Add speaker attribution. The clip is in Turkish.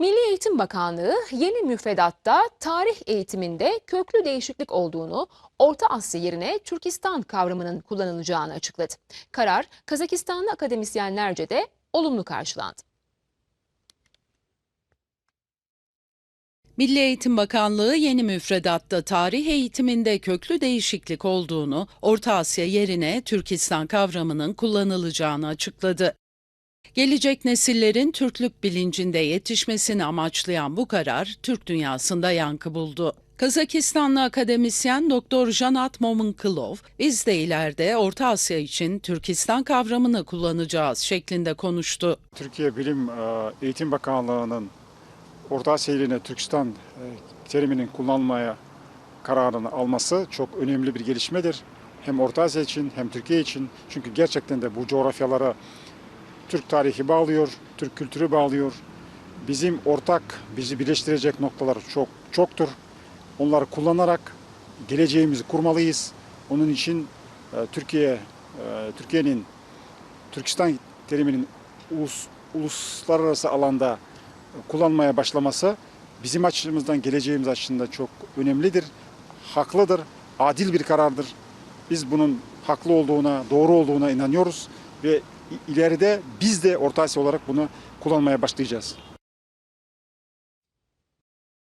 Speaker 1: Milli Eğitim Bakanlığı yeni müfredatta tarih eğitiminde köklü değişiklik olduğunu, Orta Asya yerine Türkistan kavramının kullanılacağını açıkladı. Karar Kazakistanlı akademisyenlerce de olumlu karşılandı.
Speaker 2: Milli Eğitim Bakanlığı yeni müfredatta tarih eğitiminde köklü değişiklik olduğunu, Orta Asya yerine Türkistan kavramının kullanılacağını açıkladı. Gelecek nesillerin Türklük bilincinde yetişmesini amaçlayan bu karar Türk dünyasında yankı buldu. Kazakistanlı akademisyen Dr. Janat Momunkılov, biz de ileride Orta Asya için Türkistan kavramını kullanacağız şeklinde konuştu.
Speaker 3: Türkiye Bilim e, Eğitim Bakanlığı'nın Orta Asya ile Türkistan e, teriminin kullanılmaya kararını alması çok önemli bir gelişmedir. Hem Orta Asya için hem Türkiye için. Çünkü gerçekten de bu coğrafyalara Türk tarihi bağlıyor, Türk kültürü bağlıyor. Bizim ortak, bizi birleştirecek noktalar çok çoktur. Onları kullanarak geleceğimizi kurmalıyız. Onun için e, Türkiye, e, Türkiye'nin Türkistan teriminin ulus, uluslararası alanda kullanmaya başlaması bizim açımızdan geleceğimiz açısından çok önemlidir. Haklıdır, adil bir karardır. Biz bunun haklı olduğuna, doğru olduğuna inanıyoruz ve ileride biz de Orta Asya olarak bunu kullanmaya başlayacağız.